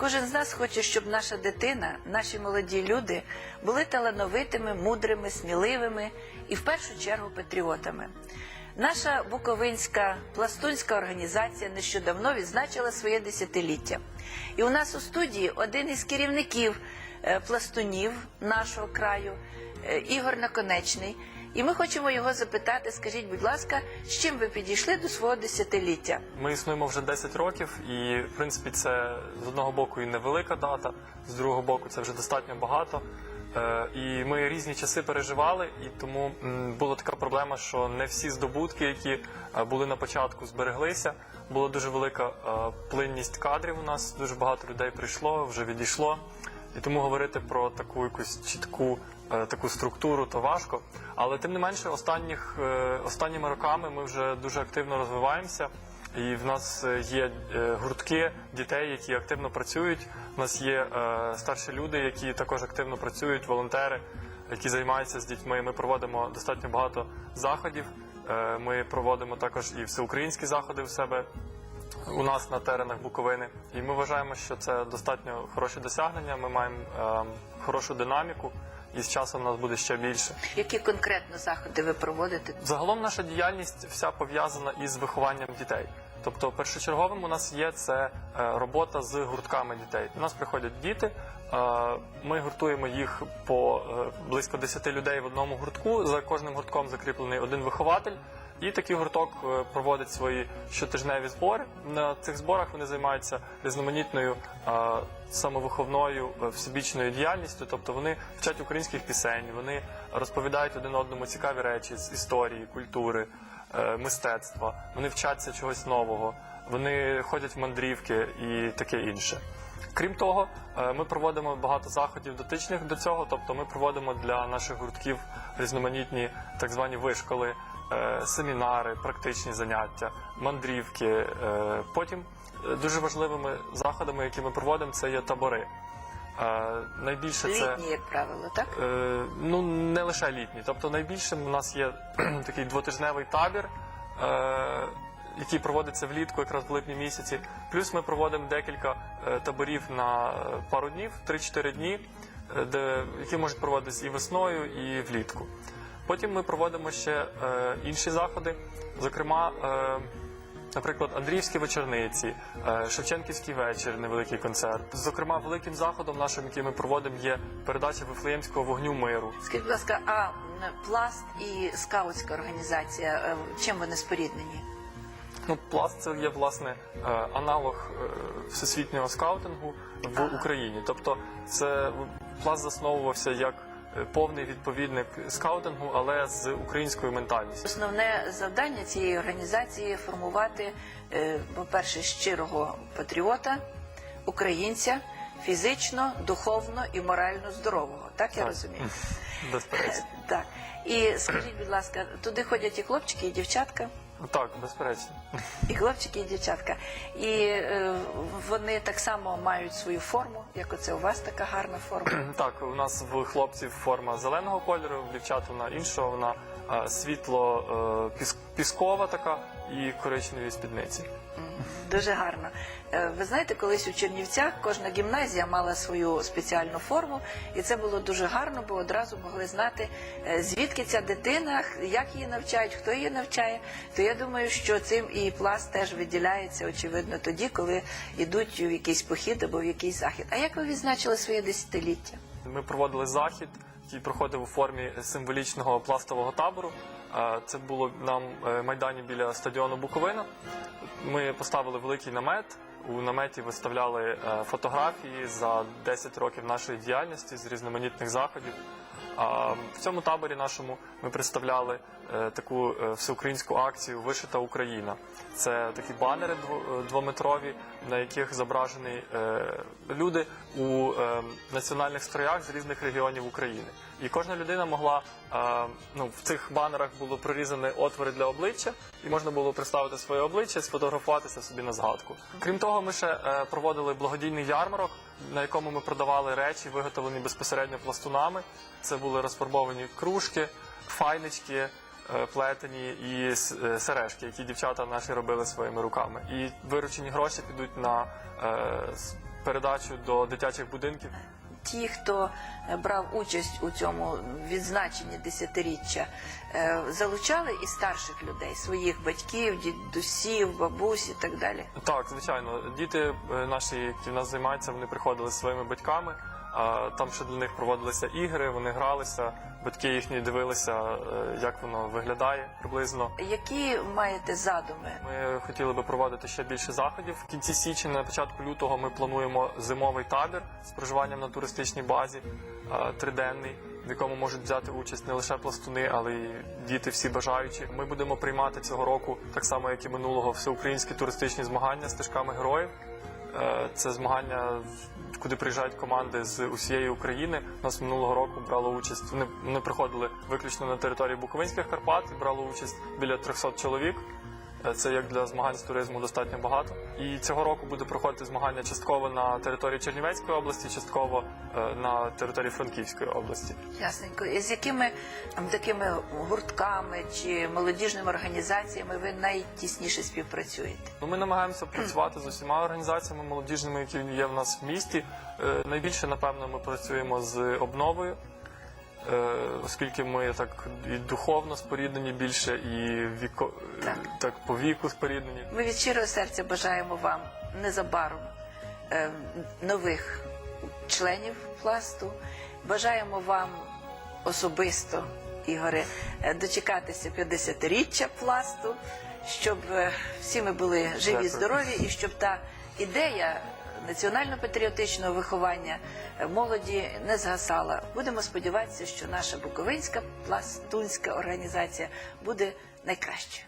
Кожен з нас хоче, щоб наша дитина, наші молоді люди були талановитими, мудрими, сміливими і в першу чергу патріотами. Наша Буковинська пластунська організація нещодавно відзначила своє десятиліття. І у нас у студії один із керівників е, пластунів нашого краю, е, Ігор Наконечний. І ми хочемо його запитати, скажіть, будь ласка, з чим ви підійшли до свого десятиліття? Ми існуємо вже 10 років, і в принципі це з одного боку і невелика дата, з другого боку це вже достатньо багато. Е, І ми різні часи переживали, і тому була така проблема, що не всі здобутки, які е, були на початку, збереглися. Була дуже велика е, плинність кадрів. У нас дуже багато людей прийшло, вже відійшло. І тому говорити про таку якусь чітку таку структуру то важко. Але тим не менше, останніх е, останніми роками ми вже дуже активно розвиваємося. І в нас е, є е, гуртки дітей, які активно працюють. У нас є е, старші люди, які також активно працюють, волонтери, які займаються з дітьми. Ми проводимо достатньо багато заходів. Е, Ми проводимо також і всеукраїнські заходи в себе у нас на теренах Буковини. І ми вважаємо, що це достатньо хороші досягнення. Ми маємо е, хорошу динаміку, і з часом нас буде ще більше. Які конкретно заходи ви проводите? Загалом наша діяльність вся пов'язана із вихованням дітей. Тобто, першочерговим у нас є це е, робота з гуртками дітей. У нас приходять діти. е, Ми гуртуємо їх по е, близько 10 людей в одному гуртку. За кожним гуртком закріплений один вихователь. І такий гурток е, проводить свої щотижневі збори. На цих зборах вони займаються різноманітною самовиховною е, всебічною діяльністю. Тобто вони вчать українських пісень, вони розповідають один одному цікаві речі з історії, культури, е, мистецтва. Вони вчаться чогось нового, вони ходять в мандрівки і таке інше. Крім того, ми проводимо багато заходів дотичних до цього. Тобто, ми проводимо для наших гуртків різноманітні так звані вишколи, семінари, практичні заняття, мандрівки. Е, Потім е, дуже важливими заходами, які ми проводимо, це є табори. Е, Найбільше це Літні, як правило, так? Е, ну не лише літні. Тобто найбільшим у нас є такий двотижневий табір, е, який проводиться влітку, якраз в липні місяці. Плюс ми проводимо декілька е, таборів на е, пару днів, 3-4 дні, е, де, які можуть проводитися і весною, і влітку. Потім ми проводимо ще е, інші заходи, зокрема. Е, Наприклад, Андріївські вечорниці, е, Шевченківський вечір, невеликий концерт. Зокрема, великим заходом нашим, який ми проводимо, є передача Вифлеємського вогню миру. Скажіть, будь ласка, а пласт і скаутська організація, е, чим вони споріднені? Ну, пласт це є власне е, аналог всесвітнього скаутингу в Ага. Україні. Тобто, це пласт засновувався як повний відповідник скаутингу, але з українською ментальністю. Основне завдання цієї організації формувати, е, по-перше, щирого патріота, українця, фізично, духовно і морально здорового. Так я Так. розумію? Безперечно. Так. І скажіть, будь ласка, туди ходять і хлопчики, і дівчатка, Так, безперечно. І хлопчики, і дівчатка. І е, вони так само мають свою форму, як оце у вас така гарна форма. Так, у нас в хлопців форма зеленого кольору, в дівчат вона іншого, вона е, світло е, піс- піскова така і коричневі спідниці. Дуже гарно. Е, Ви знаєте, колись у Чернівцях кожна гімназія мала свою спеціальну форму, і це було дуже гарно, бо одразу могли знати, е, звідки ця дитина, як її навчають, хто її навчає. То я думаю, що цим і пласт теж виділяється, очевидно, тоді, коли йдуть в якийсь похід або в якийсь захід. А як ви відзначили своє десятиліття? Ми проводили захід, який проходив у формі символічного пластового табору. Це було на е, майдані біля стадіону Буковина. Ми поставили великий намет. У наметі виставляли е, фотографії за 10 років нашої діяльності з різноманітних заходів. А в цьому таборі нашому ми представляли е, таку е, всеукраїнську акцію Вишита Україна. Це такі банери е, двометрові, на яких зображені люди у національних строях з різних регіонів України. І кожна людина могла ну, в цих банерах було прорізані отвори для обличчя, і можна було представити своє обличчя, сфотографуватися собі на згадку. Крім того, ми ще проводили благодійний ярмарок, на якому ми продавали речі, виготовлені безпосередньо пластунами. Це були розфарбовані кружки, файнички, е, плетені і е, сережки, які дівчата наші робили своїми руками. І виручені гроші підуть на е, передачу до дитячих будинків. Ті, хто е, брав участь у цьому відзначенні десятиріччя, е, залучали і старших людей, своїх батьків, дідусів, бабусь і так далі. Так, звичайно, діти е, наші, які в нас займаються, вони приходили зі своїми батьками. Там ще для них проводилися ігри, вони гралися, батьки їхні дивилися, е, як воно виглядає приблизно. Які маєте задуми? Ми хотіли би проводити ще більше заходів. В кінці січня, на початку лютого, ми плануємо зимовий табір з проживанням на туристичній базі, е, триденний, в якому можуть взяти участь не лише пластуни, але й діти всі бажаючі. Ми будемо приймати цього року, так само як і минулого, всеукраїнські туристичні змагання стежками героїв. Е, Це змагання, куди приїжджають команди з усієї України. У нас минулого року брало участь. Вони, вони приходили виключно на території Буковинських Карпат. Брало участь біля 300 чоловік. Е, Це як для змагань з туризму достатньо багато. І цього року буде проходити змагання частково на території Чернівецької області, частково е, на території Франківської області. Ясненько. І з якими такими гуртками чи молодіжними організаціями ви найтісніше співпрацюєте? Ну, ми намагаємося працювати з усіма організаціями молодіжними, які є в нас в місті. Е, Найбільше, напевно, ми працюємо з обновою, оскільки ми так і духовно споріднені більше, і віко... е, Так. так по віку споріднені. Ми від щирого серця бажаємо вам незабаром е, нових членів пласту. Бажаємо вам особисто, Ігоре, е, дочекатися 50-річчя пласту, щоб е, всі ми були живі, Дякую. здорові, і щоб та ідея національно-патріотичного виховання е, молоді не згасала. Будемо сподіватися, що наша Буковинська пластунська організація буде найкращою.